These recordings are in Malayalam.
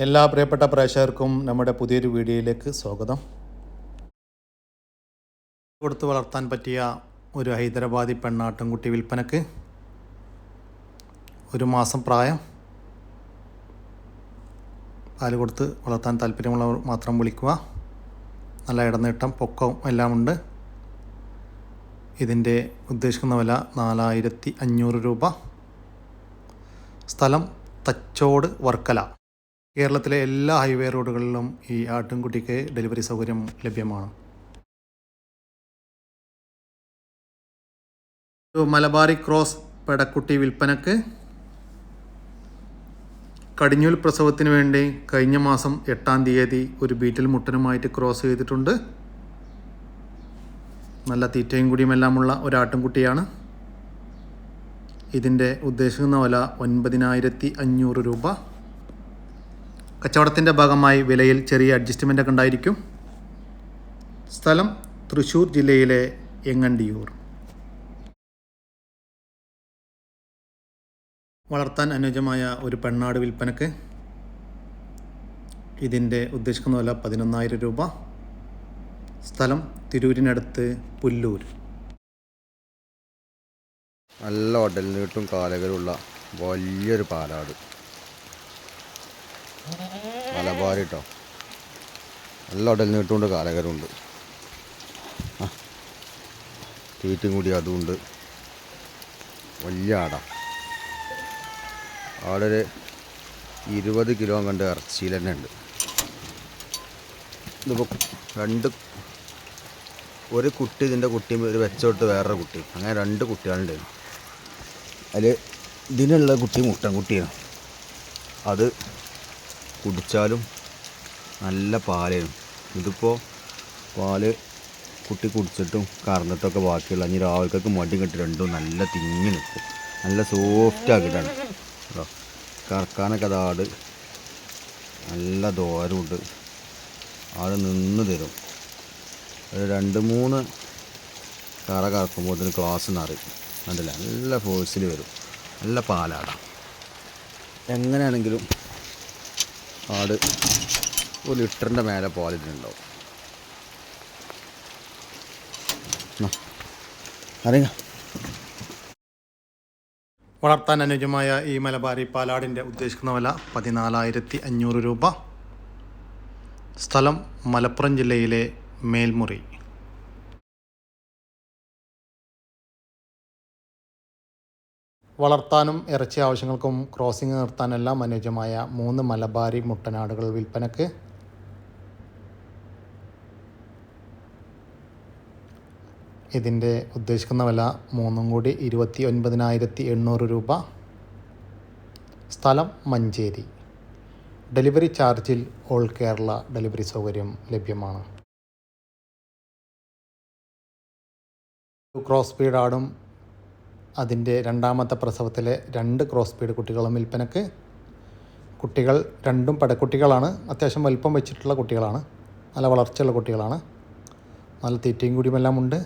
എല്ലാ പ്രിയപ്പെട്ട പ്രേക്ഷകർക്കും നമ്മുടെ പുതിയൊരു വീഡിയോയിലേക്ക് സ്വാഗതം. കൊടുത്ത് വളർത്താൻ പറ്റിയ ഒരു ഹൈദരാബാദി പെണ്ണാട്ടുംകുട്ടി വിൽപ്പനക്ക് ഒരു മാസം പ്രായം. പാൽ കൊടുത്ത് വളർത്താൻ താല്പര്യമുള്ളവർ മാത്രം വിളിക്കുക. നല്ല ഇടനീട്ടം പൊക്കവും എല്ലാം ഉണ്ട് ഇതിന്റെ ഉദ്ദേശിക്കുന്ന വില നാലായിരത്തി അഞ്ഞൂറ് രൂപ. സ്ഥലം തച്ചോട് വർക്കല. കേരളത്തിലെ എല്ലാ ഹൈവേ റോഡുകളിലും ഈ ആട്ടിൻകുട്ടിക്ക് ഡെലിവറി സൗകര്യം ലഭ്യമാണ്. മലബാറി ക്രോസ് പെടക്കുട്ടി വിൽപ്പനക്ക് കടിഞ്ഞൂൽ പ്രസവത്തിന് വേണ്ടി കഴിഞ്ഞ മാസം എട്ടാം തീയതി ഒരു ബീറ്റിൽ മുട്ടനുമായിട്ട് ക്രോസ് ചെയ്തിട്ടുണ്ട്. നല്ല തീറ്റയും കൂടിയുമെല്ലാമുള്ള ഒരാട്ടിൻകുട്ടിയാണ്. ഇതിന്റെ ഉദ്ദേശിക്കുന്ന വില ഒൻപതിനായിരത്തി അഞ്ഞൂറ് രൂപ. കച്ചവടത്തിന്റെ ഭാഗമായി വിലയിൽ ചെറിയ അഡ്ജസ്റ്റ്മെന്റ് ഒക്കെ ഉണ്ടായിരിക്കും. സ്ഥലം തൃശ്ശൂർ ജില്ലയിലെ എങ്ങണ്ടിയൂർ. വളർത്താൻ അനുയോജ്യമായ ഒരു പെണ്ണാട് വിൽപ്പനക്ക് ഇതിന്റെ ഉദ്ദേശിക്കുന്ന വില പതിനൊന്നായിരം രൂപ. സ്ഥലം തിരൂരിനടുത്ത് പുല്ലൂർ. നല്ല ഉടലിനീട്ടും കാലകളുള്ള വലിയൊരു പാലാട്. മലബാരി കേട്ടോ നല്ല ഉടലിനീട്ടുമുണ്ട് കാലകരുണ്ട് കാലകരമുണ്ട് തീറ്റും കൂടി അതുമുണ്ട്. വലിയ ആടാ. ആടൊരു ഇരുപത് കിലോ കണ്ട് ഇറച്ചിയിൽ തന്നെ ഉണ്ട്. ഇതിപ്പോൾ രണ്ട് ഒരു കുട്ടി ഇതിന്റെ കുട്ടി ഒരു വെച്ചോട്ട് വേറൊരു കുട്ടി. അങ്ങനെ രണ്ട് കുട്ടികളുണ്ടായിരുന്നു അതിൽ ഇതിനുള്ള കുട്ടി മുട്ടൻ കുട്ടിയാണ് അത് കുടിച്ചാലും നല്ല പാലായിരുന്നു ഇതിപ്പോൾ പാൽ കുട്ടി കുടിച്ചിട്ടും കറന്നിട്ടൊക്കെ ബാക്കിയുള്ള ഇനി രാവിലേക്കൊക്കെ മടി കെട്ടി രണ്ടും നല്ല തിങ്ങി നിൽക്കും നല്ല സോഫ്റ്റ് ആക്കിയിട്ടാണ്. കേട്ടോ കറക്കാനൊക്കെ അതാട് നല്ല ദോരമുണ്ട് ആട് നിന്ന് തരും. ഒരു രണ്ട് മൂന്ന് കറ കറക്കുമ്പോൾ ഇതിന് ക്ലാസ് നിറയും. കണ്ടില്ല? നല്ല ഫോഴ്സിൽ വരും. നല്ല പാലാടാം. എങ്ങനെയാണെങ്കിലും ആട് ഒരു ലിറ്ററിന്റെ മേലെ പാലിട്ടുണ്ടാവും അറിയാം. വളർത്താൻ അനുയോജ്യമായ ഈ മലബാരി പാലാടിന്റെ ഉദ്ദേശിക്കുന്ന വില പതിനാലായിരത്തി അഞ്ഞൂറ് രൂപ. സ്ഥലം മലപ്പുറം ജില്ലയിലെ മേൽമുറി. വളർത്താനും ഇറച്ചി ആവശ്യങ്ങൾക്കും ക്രോസിംഗ് നിർത്താനെല്ലാം അനുയോജ്യമായ മൂന്ന് മലബാരി മുട്ടനാടുകൾ വിൽപ്പനക്ക് ഇതിന്റെ ഉദ്ദേശിക്കുന്ന വില മൂന്നും കൂടി ഇരുപത്തി ഒൻപതിനായിരത്തി എണ്ണൂറ് രൂപ. സ്ഥലം മഞ്ചേരി. ഡെലിവറി ചാർജിൽ ഓൾ കേരള ഡെലിവറി സൗകര്യം ലഭ്യമാണ്. ക്രോസ് ആടും അതിന്റെ രണ്ടാമത്തെ പ്രസവത്തിലെ രണ്ട് ക്രോസ് സ്പീഡ് കുട്ടികളും വിൽപ്പനക്ക്. കുട്ടികൾ രണ്ടും പടക്കുട്ടികളാണ്. അത്യാവശ്യം വലിപ്പം വെച്ചിട്ടുള്ള കുട്ടികളാണ്. നല്ല വളർച്ചയുള്ള കുട്ടികളാണ്. നല്ല തീറ്റയും കൂടിയുമെല്ലാം ഉണ്ട്.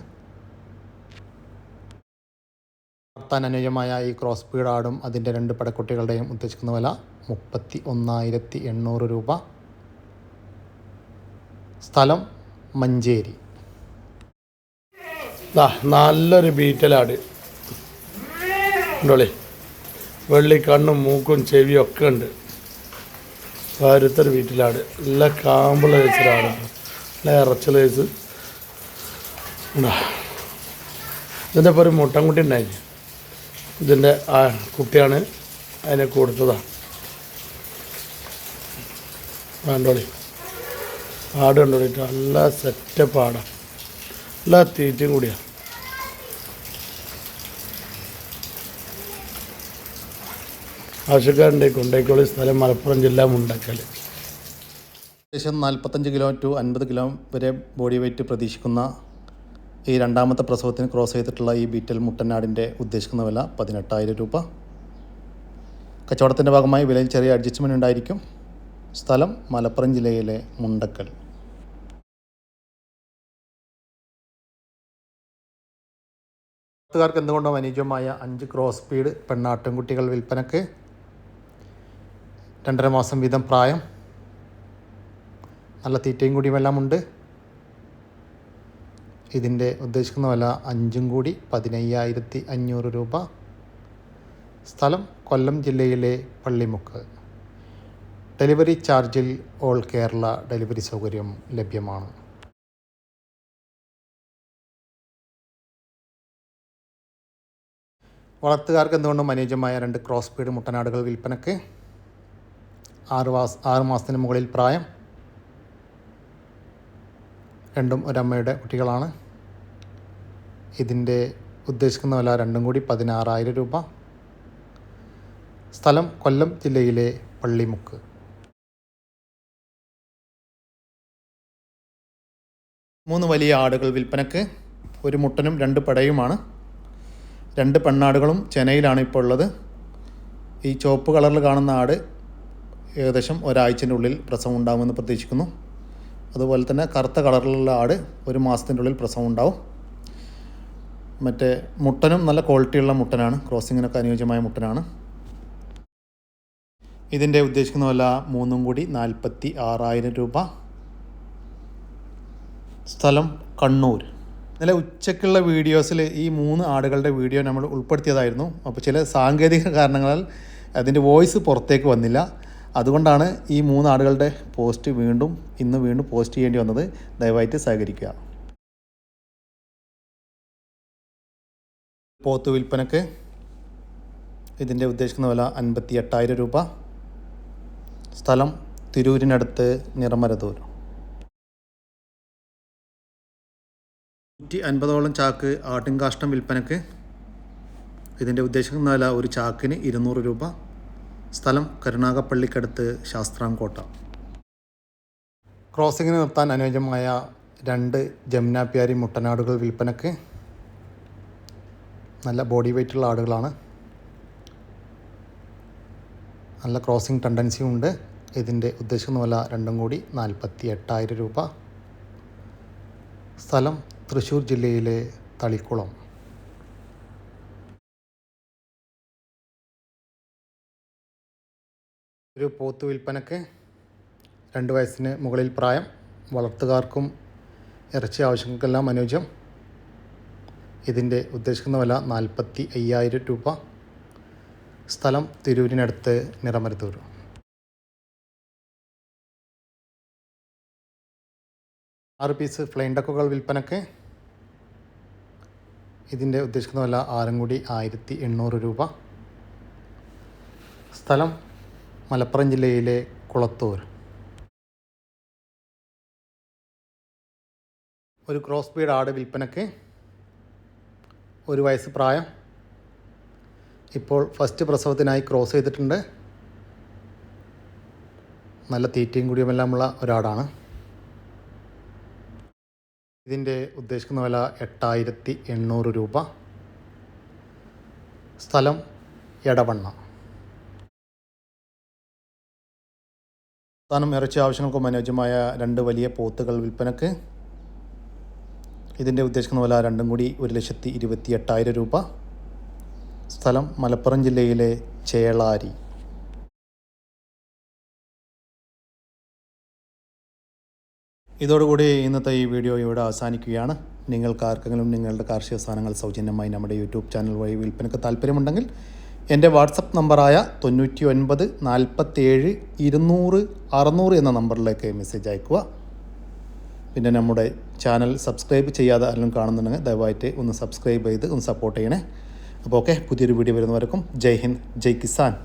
വളർത്താൻ അനുയോജ്യമായ ഈ ക്രോസ് സ്പീഡ് ആടും അതിന്റെ രണ്ട് പടക്കുട്ടികളുടെയും ഉദ്ദേശിക്കുന്ന വില മുപ്പത്തി ഒന്നായിരത്തി എണ്ണൂറ് രൂപ. സ്ഥലം മഞ്ചേരി. നല്ലൊരു ബീറ്റലാട്. ഉണ്ടോളി? വെള്ളി കണ്ണും മൂക്കും ചെവിയും ഒക്കെ ഉണ്ട്. ഓരോരുത്തർ വീട്ടിലാട് നല്ല കാമ്പിള കഴിച്ചിട്ടാണ് നല്ല ഇറച്ചൽ വെച്ച് ഇതിന്റെ ഇപ്പോൾ ഒരു മുട്ടൻകുട്ടി ഉണ്ടായി ഇതിന്റെ ആ കുട്ടിയാണ് അതിനെ കൊടുത്തതാണ് വേണ്ടോളി? ആട് കണ്ടോളിട്ട് നല്ല സെറ്റപ്പ് ആടാണ് എല്ലാ തീറ്റയും കൂടിയാണ് ആവശ്യക്കാരുണ്ട് കൊണ്ടേക്കോളി സ്ഥലം മലപ്പുറം ജില്ല മുണ്ടക്കൽ ഏകദേശം നാൽപ്പത്തഞ്ച് കിലോ ടു അൻപത് കിലോ വരെ ബോഡി വെയിറ്റ് പ്രതീക്ഷിക്കുന്ന ഈ രണ്ടാമത്തെ പ്രസവത്തിന് ക്രോസ് ചെയ്തിട്ടുള്ള ഈ ബീറ്റൽ മുട്ടനാടിന്റെ ഉദ്ദേശിക്കുന്ന വില പതിനെട്ടായിരം രൂപ. കച്ചവടത്തിന്റെ ഭാഗമായി വിലയിൽ ചെറിയ അഡ്ജസ്റ്റ്മെന്റ് ഉണ്ടായിരിക്കും. സ്ഥലം മലപ്പുറം ജില്ലയിലെ മുണ്ടക്കൽ. ക്കാർക്ക് എന്തുകൊണ്ടും അനുയോജ്യമായ അഞ്ച് ക്രോസ് സ്പീഡ് പെണ്ണാട്ടിൻകുട്ടികൾ വിൽപ്പനക്ക് രണ്ടര മാസം വീതം പ്രായം. നല്ല തീറ്റയും കൂടിയും എല്ലാം ഉണ്ട്. ഇതിന്റെ ഉദ്ദേശിക്കുന്ന വില അഞ്ചും കൂടി പതിനയ്യായിരത്തി അഞ്ഞൂറ് രൂപ. സ്ഥലം കൊല്ലം ജില്ലയിലെ പള്ളിമുക്ക്. ഡെലിവറി ചാർജിൽ ഓൾ കേരള ഡെലിവറി സൗകര്യം ലഭ്യമാണ്. വളർത്തുകാർക്ക് എന്തുകൊണ്ടും അനുയോജ്യമായ രണ്ട് ക്രോസ് പീഡ് മുട്ടനാടുകൾ വിൽപ്പനയ്ക്ക് ആറ് മാസ ആറ് മാസത്തിന് മുകളിൽ പ്രായം. രണ്ടും ഒരമ്മയുടെ കുട്ടികളാണ്. ഇതിന്റെ ഉദ്ദേശിക്കുന്ന വില രണ്ടും കൂടി പതിനാറായിരം രൂപ. സ്ഥലം കൊല്ലം ജില്ലയിലെ പള്ളിമുക്ക്. മൂന്ന് വലിയ ആടുകൾ വിൽപ്പനക്ക്. ഒരു മുട്ടനും രണ്ട് പടയുമാണ്. രണ്ട് പെണ്ണാടുകളും ചെനയിലാണ് ഇപ്പോൾ ഉള്ളത് ഈ ചുവപ്പ് കളറിൽ കാണുന്ന ആട് ഏകദേശം ഒരാഴ്ചന്റെ ഉള്ളിൽ പ്രസവം ഉണ്ടാകുമെന്ന് പ്രതീക്ഷിക്കുന്നു. അതുപോലെ തന്നെ കറുത്ത കളറിലുള്ള ആട് ഒരു മാസത്തിന്റെ ഉള്ളിൽ പ്രസവം ഉണ്ടാവും മറ്റേ മുട്ടനും നല്ല ക്വാളിറ്റിയുള്ള മുട്ടനാണ്. ക്രോസിങ്ങിനൊക്കെ അനുയോജ്യമായ മുട്ടനാണ്. ഇതിന്റെ ഉദ്ദേശിക്കുന്ന വില മൂന്നും കൂടി നാൽപ്പത്തി ആറായിരം രൂപ. സ്ഥലം കണ്ണൂർ. ഇന്നലെ ഉച്ചയ്ക്കുള്ള വീഡിയോസിൽ ഈ മൂന്ന് ആടുകളുടെ വീഡിയോ നമ്മൾ ഉൾപ്പെടുത്തിയതായിരുന്നു. അപ്പോൾ ചില സാങ്കേതിക കാരണങ്ങളാൽ അതിന്റെ വോയിസ് പുറത്തേക്ക് വന്നില്ല. അതുകൊണ്ടാണ് ഈ മൂന്ന് ആടുകളുടെ പോസ്റ്റ് വീണ്ടും ഇന്ന് വീണ്ടും പോസ്റ്റ് ചെയ്യേണ്ടി വന്നത്. ദയവായിട്ട് സഹകരിക്കുക. പോത്ത് വിൽപ്പനക്ക് ഇതിന്റെ ഉദ്ദേശിക്കുന്ന വില അൻപത്തി എട്ടായിരം രൂപ. സ്ഥലം തിരൂരിനടുത്ത് നിറമരതൂർ. നൂറ്റി അൻപതോളം ചാക്ക് ആട്ടിൻകാഷ്ടം വിൽപ്പനക്ക് ഇതിന്റെ ഉദ്ദേശിക്കുന്ന വില ഒരു ചാക്കിന് ഇരുന്നൂറ് രൂപ. സ്ഥലം കരുണാകപ്പള്ളിക്കടുത്ത് ശാസ്ത്രാംകോട്ട. ക്രോസിങ്ങിന് നിർത്താൻ അനുയോജ്യമായ രണ്ട് ജമുനാപ്യാരി മുട്ടനാടുകൾ വിൽപ്പനക്ക് നല്ല ബോഡി വെയ്റ്റുള്ള ആടുകളാണ്. നല്ല ക്രോസിംഗ് ടെൻഡൻസിയും ഉണ്ട്. ഇതിന്റെ ഉദ്ദേശിക്കുന്ന വില രണ്ടും കൂടി നാൽപ്പത്തി എട്ടായിരം രൂപ. സ്ഥലം തൃശ്ശൂർ ജില്ലയിലെ തളിക്കുളം. ഒരു പോത്ത് വിൽപ്പനക്ക് രണ്ട് വയസ്സിന് മുകളിൽ പ്രായം വളർത്തുകാർക്കും ഇറച്ചി ആവശ്യങ്ങൾക്കെല്ലാം അനുയോജ്യം. ഇതിന്റെ ഉദ്ദേശിക്കുന്ന വില നാൽപ്പത്തി അയ്യായിരം രൂപ. സ്ഥലം തിരൂരിനടുത്ത് നിറമരുത്തൂർ. ആറ് പീസ് ഫ്ലൈൻ ഡക്കുകൾ വിൽപ്പനക്ക്. ഇതിന്റെ ഉദ്ദേശിക്കുന്ന വില ആറൻകുടി ആയിരത്തി എണ്ണൂറ് രൂപ. സ്ഥലം മലപ്പുറം ജില്ലയിലെ കുളത്തൂർ. ഒരു ക്രോസ് ബീഡ് ആട് വിൽപ്പനക്ക് ഒരു വയസ്സ് പ്രായം. ഇപ്പോൾ ഫസ്റ്റ് പ്രസവത്തിനായി ക്രോസ് ചെയ്തിട്ടുണ്ട്. നല്ല തീറ്റയും കുടിയുമെല്ലാമുള്ള ഒരാടാണ്. ഇതിന്റെ ഉദ്ദേശിക്കുന്ന വില എട്ടായിരത്തി എണ്ണൂറ് രൂപ. സ്ഥലം എടവണ്ണ. സ്ഥാനം ഇറച്ചി ആവശ്യങ്ങൾക്കും അനുയോജ്യമായ രണ്ട് വലിയ പോത്തുകൾ വിൽപ്പനക്ക്. ഇതിന്റെ ഉദ്ദേശിക്കുന്ന വില രണ്ടും കൂടി ഒരു ലക്ഷത്തി ഇരുപത്തി എട്ടായിരം രൂപ. സ്ഥലം മലപ്പുറം ജില്ലയിലെ ചേളാരി. ഇതോടുകൂടി ഇന്നത്തെ ഈ വീഡിയോ ഇവിടെ അവസാനിക്കുകയാണ്. നിങ്ങൾക്ക് ആർക്കെങ്കിലും നിങ്ങളുടെ കാർഷിക സാധനങ്ങൾ സൗജന്യമായി നമ്മുടെ യൂട്യൂബ് ചാനൽ വഴി വിൽപ്പനക്ക് താല്പര്യമുണ്ടെങ്കിൽ എന്റെ വാട്സപ്പ് നമ്പറായ തൊണ്ണൂറ്റി ഒൻപത് നാൽപ്പത്തേഴ് ഇരുന്നൂറ് അറുന്നൂറ് എന്ന നമ്പറിലേക്ക് മെസ്സേജ് അയക്കുക പിന്നെ നമ്മുടെ ചാനൽ സബ്സ്ക്രൈബ് ചെയ്യാതെ ആരെങ്കിലും കാണുന്നുണ്ടെങ്കിൽ ദയവായിട്ട് ഒന്ന് സബ്സ്ക്രൈബ് ചെയ്ത് ഒന്ന് സപ്പോർട്ട് ചെയ്യണേ. അപ്പോൾ ഓക്കെ പുതിയൊരു വീഡിയോ വരുന്നവർക്കും ജയ് ഹിന്ദ് ജയ് കിസാൻ.